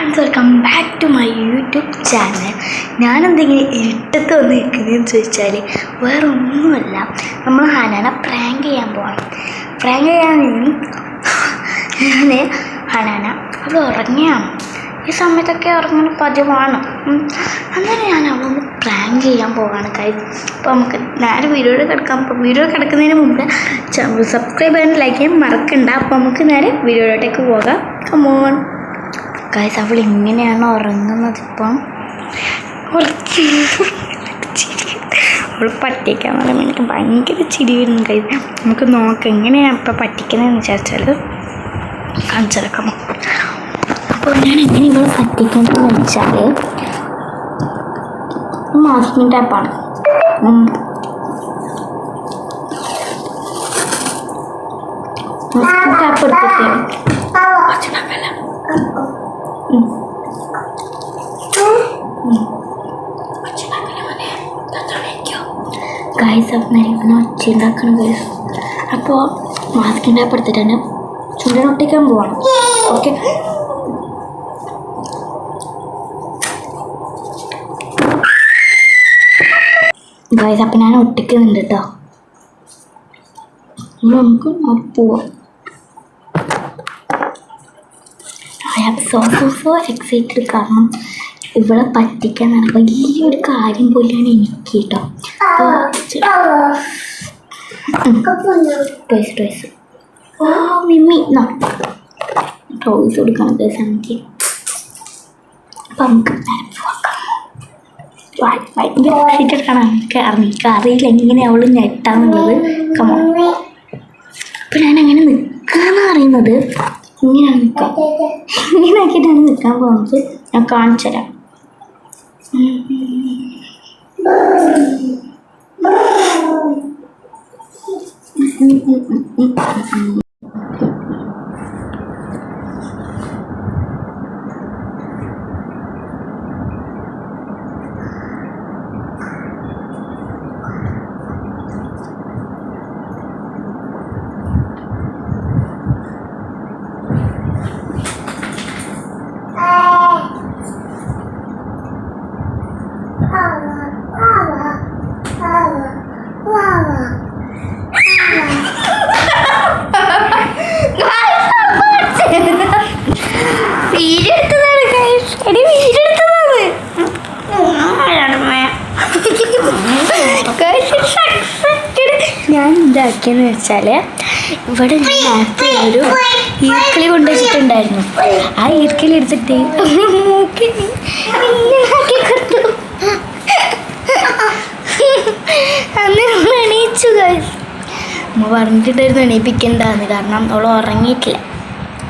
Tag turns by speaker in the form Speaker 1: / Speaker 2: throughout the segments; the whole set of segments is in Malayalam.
Speaker 1: And welcome back to my YouTube channel ഞാനെന്തെങ്കിലും ഇരുട്ടത്ത് വന്ന് നിൽക്കുന്നതെന്ന് ചോദിച്ചാൽ വേറെ ഒന്നുമല്ല നമ്മൾ ഹനാന പ്രാങ്ക് ചെയ്യാൻ പോകണം പ്രാങ്ക് ചെയ്യാൻ ഞാൻ ഹനാന അത് ഉറങ്ങിയാണ് ഈ സമയത്തൊക്കെ ഉറങ്ങുന്ന പതിവാണ്. അങ്ങനെ ഞാൻ അവളൊന്ന് പ്രാങ്ക് ചെയ്യാൻ പോവാണ് കാര്യം അപ്പോൾ നമുക്ക് നേരെ വീഡിയോയിൽ കിടക്കാം. അപ്പോൾ വീഡിയോ കിടക്കുന്നതിന് മുമ്പ് സബ്സ്ക്രൈബ് ചെയ്യാൻ ലൈക്ക് ചെയ്യാൻ മറക്കണ്ട. അപ്പോൾ നമുക്ക് നേരെ വീഡിയോയിലോട്ടേക്ക് പോകാം. കമോൺ ഗൈസ് അവൾ ഇങ്ങനെയാണ് ഉറങ്ങുന്നത് ഇപ്പം. അവൾ പറ്റിക്കാൻ പറയുമ്പോൾ എനിക്ക് ഭയങ്കര ചിരി വരുന്നു കൈ നമുക്ക് നോക്കാം എങ്ങനെയാണ് ഇപ്പം പറ്റിക്കുന്നതെന്ന് വിചാരിച്ചാൽ കാണിച്ചെടുക്കാം അപ്പോൾ ഞാൻ എങ്ങനെ ഇവളെ പറ്റിക്കുന്നതെന്ന് വെച്ചാൽ മാസ്കിങ് ടാപ്പാണ് ടാപ്പ് എടുത്തിട്ട് ഗൈസ് അപ്പം ഒച്ച ഉണ്ടാക്കണം ഗൈസ് അപ്പോൾ മാസ്കിന്റെ അപ്പം എടുത്തിട്ട് തന്നെ ചുണ്ടിനൊട്ടിക്കാൻ പോവാണ്. ഓക്കെ ഗൈസ് അപ്പം ഞാൻ ഒട്ടിക്കുന്നുണ്ട് കേട്ടോ നമുക്ക് പോവാം. I am so so so excited കാരണം ഇവളെ പറ്റിക്കാൻ വലിയൊരു കാര്യം പോലെയാണ് എനിക്ക് കേട്ടോ. ടോയ്സ് ടോയ്സ് മിമ്മി ടോയ്സ് കൊടുക്കണം ടോയ്സ് എനിക്ക്. അപ്പം നമുക്ക് ഭയങ്കര എക്സൈറ്റഡ് ആണ് എനിക്ക് എനിക്ക് അറിയില്ല എങ്ങനെ അവൾ ഞെട്ടാന്നുള്ളത്. കമോ അപ്പം ഞാൻ അങ്ങനെ നിൽക്കാന്ന് പറയുന്നത്. ഇങ്ങനെയാണ് നിൽക്കാം ഇങ്ങനെ ആക്കിയിട്ടാണ് നിൽക്കാൻ പോകുന്നത് ഞാൻ കാണിച്ചു തരാം ഞാൻ ഇതാക്കിയെന്ന് വെച്ചാൽ ഇവിടെ ഞാൻ ഒരു ഈർക്കിളി കൊണ്ടുവച്ചിട്ടുണ്ടായിരുന്നു. ആ ഈർക്കിളി എടുത്തിട്ട് ഉമ്മ പറഞ്ഞിട്ടുണ്ടായിരുന്നു എണീപ്പിക്കണ്ടെന്ന്. കാരണം അവൾ ഉറങ്ങിയിട്ടില്ല.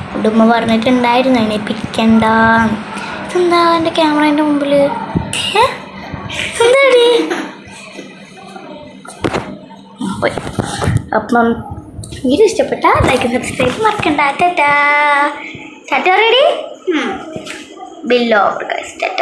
Speaker 1: അതുകൊണ്ട് ഉമ്മ പറഞ്ഞിട്ടുണ്ടായിരുന്നു എണീപ്പിക്കണ്ട ഇതെന്താ എന്റെ ക്യാമറേന്റെ മുമ്പിൽ ഏ? എന്താടി പോയി. അപ്പം വീഡിയോ ഇഷ്ടപ്പെട്ട ലൈക്ക് സബ്സ്ക്രൈബ് മറക്കണ്ട. ടാറ്റാ. ടാറ്റ റെഡി ബില്ലോ ടാറ്റ.